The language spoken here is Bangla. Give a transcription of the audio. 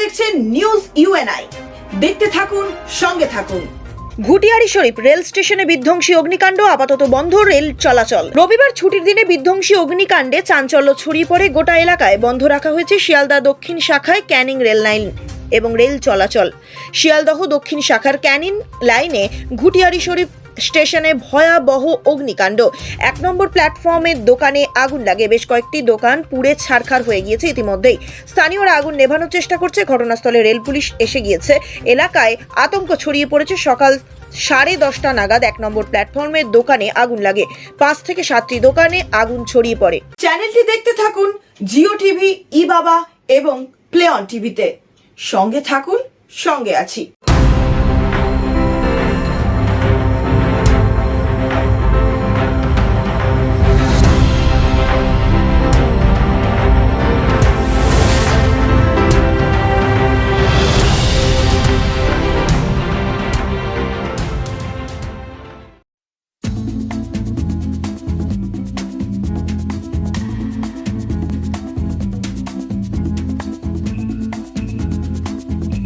দেখছেন নিউজ ইউএনআই দেখতে থাকুন, সঙ্গে থাকুন। ঘুটিয়ারি শরীফ রেল স্টেশনে বিধ্বংসী অগ্নিকাণ্ড, আপাতত বন্ধ রেল চলাচল। রবিবার ছুটির দিনে বিধ্বংসী অগ্নিকাণ্ডে চাঞ্চল্য ছড়িয়ে পড়ে গোটা এলাকায়। বন্ধ রাখা হয়েছে শিয়ালদা দক্ষিণ শাখায় ক্যানিং রেল লাইন এবং রেল চলাচল। শিয়ালদহ দক্ষিণ শাখার ক্যানিং লাইনে ঘুটিয়ারি শরীফ স্টেশনে ভয়াবহ অগ্নিকাণ্ড। এক নম্বর প্ল্যাটফর্মের দোকানে আগুন লাগে। বেশ কয়েকটি দোকান পুড়ে ছারখার হয়ে গিয়েছে ইতিমধ্যেই। স্থানীয়রা আগুন নেভানোর চেষ্টা করছে। ঘটনাস্থলে রেল পুলিশ এসে গিয়েছে। এলাকায় আতঙ্ক ছড়িয়ে পড়েছে। সকাল সাড়ে দশটা নাগাদ এক নম্বর প্ল্যাটফর্মের দোকানে আগুন লাগে। পাঁচ থেকে সাতটি দোকানে আগুন ছড়িয়ে পড়ে। চ্যানেলটি দেখতে থাকুন জিও টিভি, ই বাবা এবং প্লে অন টিভিতে। সঙ্গে থাকুন, সঙ্গে আছি।